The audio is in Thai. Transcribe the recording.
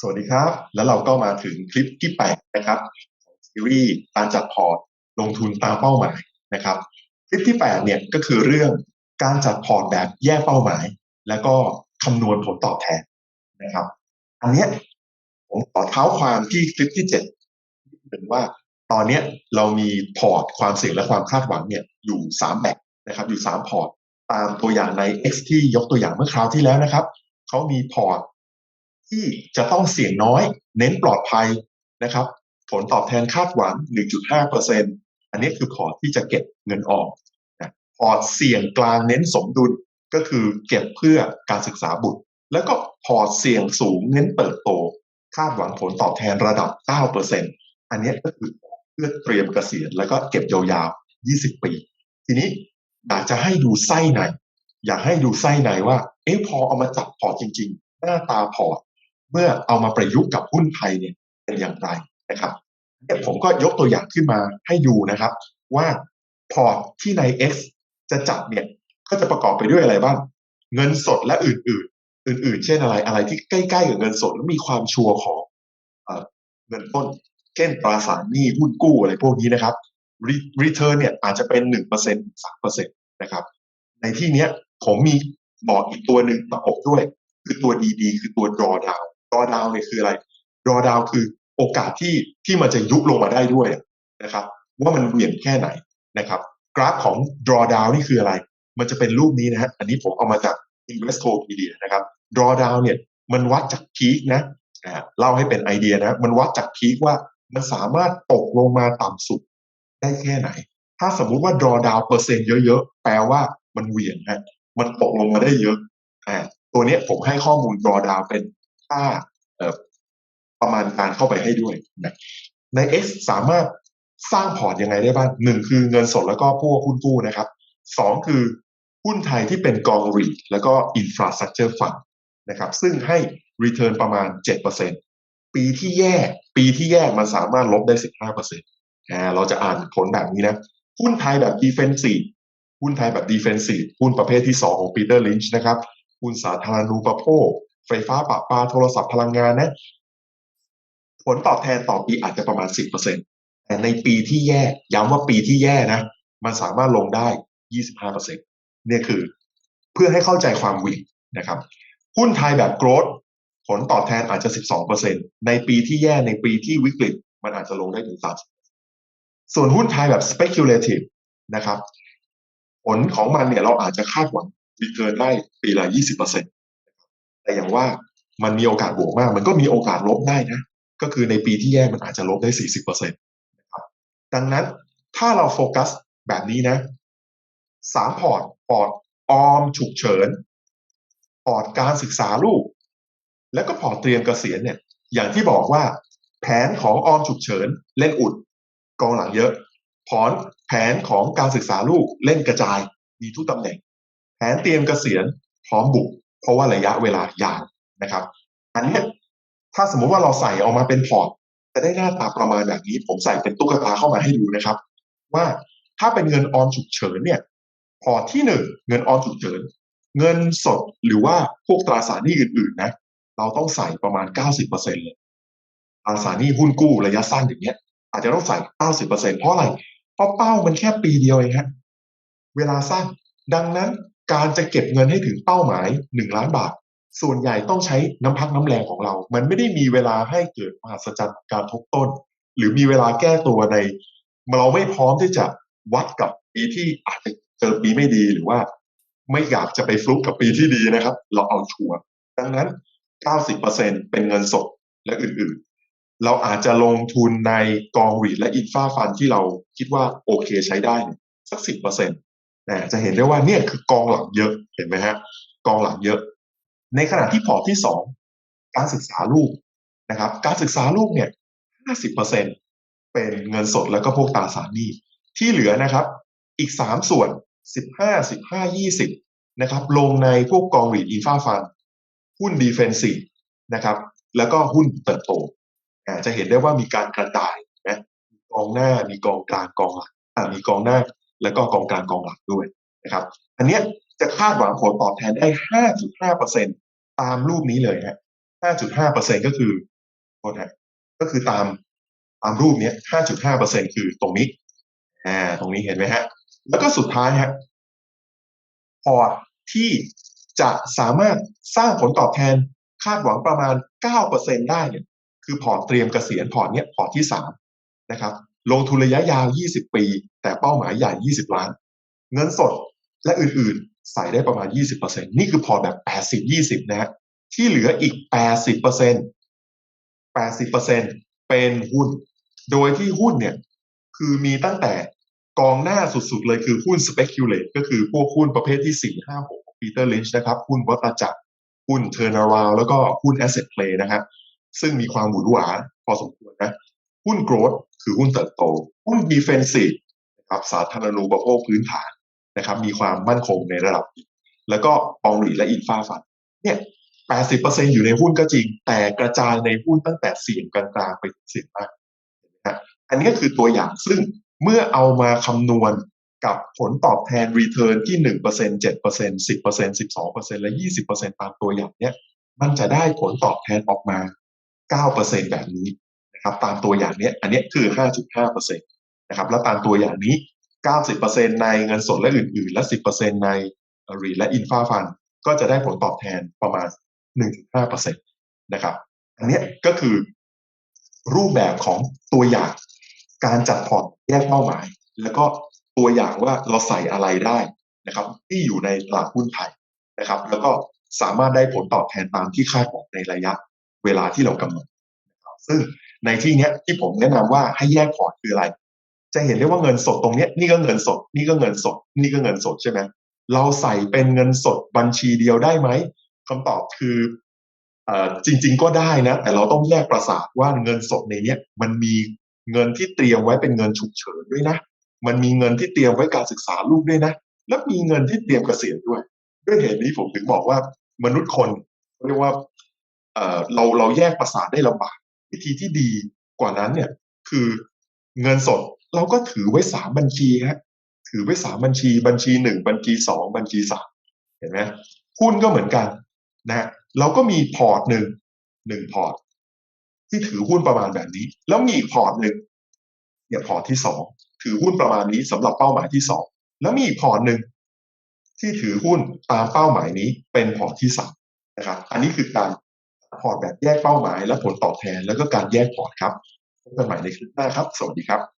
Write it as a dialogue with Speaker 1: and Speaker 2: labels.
Speaker 1: สวัสดีครับ แล้วเราก็มาถึงคลิปที่8นะครับของซีรีส์การจัดพอร์ตลงทุนตามเป้าหมายนะครับ คลิปที่8เนี่ยก็คือเรื่องการจัดพอร์ตแบบแยกเป้าหมาย แล้วก็คำนวณผลตอบแทนนะครับ อันเนี้ยผมขอเท้าความที่คลิปที่7เป็นว่าตอนเนี้ยเรามีพอร์ตความเสี่ยงและความคาดหวังเนี่ยอยู่3แบบนะครับ อยู่3พอร์ตตามตัวอย่างใน X ที่ยกตัวอย่างเมื่อคราวที่แล้วนะครับเขามีพอร์ต ที่จะต้องเสี่ยงน้อย เน้นปลอดภัยนะครับ ผลตอบแทนคาดหวัง 1.5%อันนี้คือพอร์ตที่จะเก็บเงินออมนะพอร์ตเสี่ยงกลางเน้นสมดุลก็คือเก็บเพื่อการศึกษาบุตร แล้วก็พอร์ตเสี่ยงสูงเน้นเติบโต คาดหวังผลตอบแทนระดับ 9%อันนี้ก็คือเพื่อเตรียมเกษียณแล้วก็เก็บยาวๆ 20 ปี ทีนี้อยากจะให้ดูไส้ในอยากให้ดูไส้ในว่า เอ๊ะพอเอามาจับพอร์ตจริง ๆ หน้าตาพอร์ต เมื่อเอามาประยุกต์กับหุ้นไทยเนี่ยเป็นอย่างไรนะครับเนี่ยผมก็ยกตัวอย่างขึ้นมาให้ดูนะครับ ว่าพอร์ตที่ใน X จะจับเนี่ยก็จะประกอบไปด้วยอะไรบ้าง เงินสดและอื่น ๆ อื่น ๆ เช่นอะไรอะไรที่ใกล้ ๆ กับเงินสดและมีความชัวร์ของเอเงินต้น เช่นตราสารหนี้หุ้นกู้อะไรพวกนี้นะครับรีเทิร์นเนี่ยอาจจะเป็นหนึ่งเปอร์เซ็นต์สามเปอร์เซ็นต์นะครับ ในที่เนี้ยผมมีบอกอีกตัวหนึ่งประกบด้วย คือตัวดีๆ คือตัวดรอว drawdown drawdown เนี่ยคืออะไร drawdown คือโอกาสที่ที่มันจะยุบลงมาได้ด้วยนะครับ ว่ามันเหวี่ยงแค่ไหนนะครับ กราฟของ drawdown นี่คืออะไร มันจะเป็นรูปนี้นะฮะอันนี้ผมเอามาจาก Investopedia นะครับ drawdown เนี่ยมันวัดจากพีคนะอ่าเล่าให้เป็นไอเดียนะมันวัดจากพีคว่ามันสามารถตกลงมาต่ำสุดได้แค่ไหน ถ้าสมมุติว่า drawdown เปอร์เซ็นต์เยอะๆ แปลว่ามันเหวี่ยงฮะมันตกลงมาได้เยอะอ่าตัวนี้ผมให้ข้อมูล drawdown เป็น ค่าประมาณการเข้าไปให้ด้วยนะใน X สามารถสร้างพอร์ตยังไงได้บ้างหนึ่งคือเงินสดแล้วก็พวกหุ้นกู้นะครับสองคือหุ้นไทยที่เป็นกองรีแล้วก็ infrastructure fund นะครับซึ่งให้ return ประมาณ 7%ปีที่แย่ ปีที่แย่มันสามารถลบได้ 15%อ่าเราจะอ่านผลแบบนี้นะ หุ้นไทยแบบ defensive หุ้นไทยแบบ defensive หุ้นประเภทที่ 2 ของปีเตอร์ลินช์นะครับ หุ้นสาธารณูปโภค ไฟฟ้าปะปาโทรศัพท์พลังงานนะ ผลตอบแทนต่อปีอาจจะประมาณ 10%แต่ในปีที่แย่ ย้ำว่าปีที่แย่นะ มันสามารถลงได้ 25%เนี่ยคือ เพื่อให้เข้าใจความวิ่งนะครับหุ้นไทยแบบโกรดผลตอบแทนอาจจะ 12%ในปีที่แย่ในปีที่วิกฤต มันอาจจะลงได้ถึง 30%ส่วนหุ้นไทยแบบ speculative นะครับ ผลของมันเนี่ยเราอาจจะคาดหวังรีเทิร์นได้ปีละ 20% แต่อย่างว่ามันมีโอกาสบวกมาก มันก็มีโอกาสลบได้นะ ก็คือในปีที่แย่มันอาจจะลบได้40%นะครับดังนั้นถ้าเราโฟกัสแบบนี้นะสามพอร์ตพอร์ตออมฉุกเฉินพอร์ตการศึกษาลูก แล้วก็พอร์ตเตรียมเกษียณเนี่ย อย่างที่บอกว่า แผนของออมฉุกเฉินเล่นอุดกองหลังเยอะพอนแผนของการศึกษาลูกเล่นกระจายมีทุกตำแหน่ง แผนเตรียมเกษียณพร้อมบุก เพราะว่าระยะเวลายาวนะครับ อันนี้ถ้าสมมุติว่าเราใส่ออกมาเป็นพอร์ตจะได้หน้าตาประมาณแบบนี้ ผมใส่เป็นตุ๊กตาเข้ามาให้ดูนะครับ ว่าถ้าเป็นเงินออมฉุกเฉินเนี่ย พอร์ตที่หนึ่งเงินออมฉุกเฉิน เงินสดหรือว่าพวกตราสารหนี้อื่นๆนะ เราต้องใส่ประมาณ 90%เลยตราสารหนี้หุ้นกู้ระยะสั้นอย่างเงี้ย อาจจะต้องใส่ 90%เพราะอะไร เพราะเป้ามันแค่ปีเดียวเองฮะเวลาสั้นดังนั้น การจะเก็บเงินให้ถึงเป้าหมาย1ล้านบาท ส่วนใหญ่ต้องใช้น้ำพักน้ำแรงของเรา มันไม่ได้มีเวลาให้เกิดมหัศจรรย์การทบต้น หรือมีเวลาแก้ตัวใน เราไม่พร้อมที่จะวัดกับปีที่อาจจะเจอปีไม่ดีหรือว่า ไม่อยากจะไปฟลุกกับปีที่ดีนะครับ เราเอาชัวร์ดังนั้น 90%เป็นเงินสดและอื่นๆ เราอาจจะลงทุนในกองรีดและอินฟาฟันที่เราคิดว่าโอเคใช้ได้สักสิบเปอร์เซ็ นต์จะเห็นได้ว่าเนี่ยคือกองหลังเยอะเห็นไหมฮะกองหลังเยอะ ในขณะที่พอร์ตที่สองการศึกษาลูกนะครับ การศึกษาลูกเนี่ยห้าสิบเปอร์เซ็นเป็นเงินสดแล้วก็พวกตราสารหนี้ที่เหลือนะครับ อีกสามส่วนสิบห้าสิบห้ายี่สิบนะครับ ลงในพวกกองรีดอินฟาฟัน หุ้นดีเฟนซีนะครับ แล้วก็หุ้นเติบโตจะเห็นได้ว่ามีการกระจายนะกองหน้ามีกองกลางกองหลังมีกองหน้า แล้วก็กองกลางกองหลังด้วยนะครับ อันเนี้ยจะคาดหวังผลตอบแทนได้ 5.5%ตามรูปนี้เลยฮะ 5.5%ก็คือโทษนะก็คือตามตามรูปนี้5.5%คือตรงนี้ อ่า ตรงนี้เห็นไหมฮะ แล้วก็สุดท้ายฮะ พอที่จะสามารถสร้างผลตอบแทนคาดหวังประมาณ 9%ได้เนี่ย คือพอเตรียมเกษียณพอเนี้ยพอที่ 3 นะครับ ลงทุนระยะยาว 20 ปี แต่เป้าหมายใหญ่ 20 ล้าน เงินสดและอื่นๆ ใส่ได้ประมาณ 20%นี่คือพอแบบ 80-20 นะฮะที่เหลืออีก 80% 80%เป็นหุ้น โดยที่หุ้นเนี่ย คือมีตั้งแต่กองหน้าสุดๆ เลยคือหุ้น speculate ก็คือพวกหุ้นประเภทที่ 4 5 6 ปีเตอร์ลินช์นะครับ หุ้นวัตจักร หุ้น turnaround แล้วก็หุ้น asset play นะครับซึ่งมีความหวือหวาพอสมควรนะ หุ้น growth คือหุ้นเติบโต หุ้น defensive นะครับสาธารณูปโภคพื้นฐานนะครับ มีความมั่นคงในระดับ แล้วก็ปองหลีและอินฟาฟันเนี่ย80%อยู่ในหุ้นก็จริง แต่กระจายในหุ้นตั้งแต่เสี่ยงกลางๆไปเสี่ยงมากนะอันนี้ก็คือตัวอย่างซึ่งเมื่อเอามาคำนวณกับผลตอบแทน return ที่ 1% 7% 10% 12%และ 20%ตามตัวอย่างเนี้ยมันจะได้ผลตอบแทนออกมา 9%แบบนี้ นะครับตามตัวอย่างเนี้ยอันนี้คือ 5.5%นะครับแล้วตามตัวอย่างนี้ 90%ในเงินสดและอื่นๆ และ 10%ในรีและอินฟาฟันก็จะได้ผลตอบแทนประมาณ 1.5%นะครับอันนี้ก็คือรูปแบบของตัวอย่างการจัดพอร์ตแยกเป้าหมาย แล้วก็ตัวอย่างว่าเราใส่อะไรได้นะครับ ที่อยู่ในตลาดหุ้นไทยนะครับ แล้วก็สามารถได้ผลตอบแทนตามที่คาดหวังในระยะเวลาที่เรากำหนดซึ่ง ในที่เนี้ยที่ผมแนะนำว่าให้แยกพอร์ตคืออะไร จะเห็นได้ว่าเงินสดตรงเนี้ยนี่ก็เงินสด นี่ก็เงินสด นี่ก็เงินสดใช่ไหมเราใส่เป็นเงินสดบัญชีเดียวได้ไหมคำตอบคืออจริง ๆ ก็ได้นะ แต่เราต้องแยกประสาทว่าเงินสดในเนี้ยมันมีเงินที่เตรียมไว้เป็นเงินฉุกเฉินด้วยนะ มันมีเงินที่เตรียมไว้การศึกษาลูกด้วยนะ และมีเงินที่เตรียมเกษียณด้วย ด้วยเหตุนี้ผมถึงบอกว่ามนุษย์คนเรียกว่าเราเราแยกประสาทได้ลำบาก วิธีที่ดีกว่านั้นเนี่ยคือเงินสดเราก็ถือไว้สามบัญชีฮะถือไว้สามบัญชีบัญชีหนึ่งบัญชีสองบัญชีสามเห็นไหมหุ้นก็เหมือนกันนะเราก็มีพอร์ตหนึ่งหนึ่งพอร์ต ที่ถือหุ้นประมาณแบบนี้ แล้วมีอีกพอร์ตหนึ่งเนี่ยพอร์ตที่สองถือหุ้นประมาณนี้สำหรับเป้าหมายที่สองแล้วมีอีกพอร์ตหนึ่งที่ถือหุ้นตามเป้าหมายนี้เป็นพอร์ตที่สามนะครับ อันนี้คือการ พอร์ตแบบแยกเป้าหมายและผลตอบแทน แล้วก็การแยกพอร์ตครับพบกันใหม่ในคลิปหน้าครับ สวัสดีครับ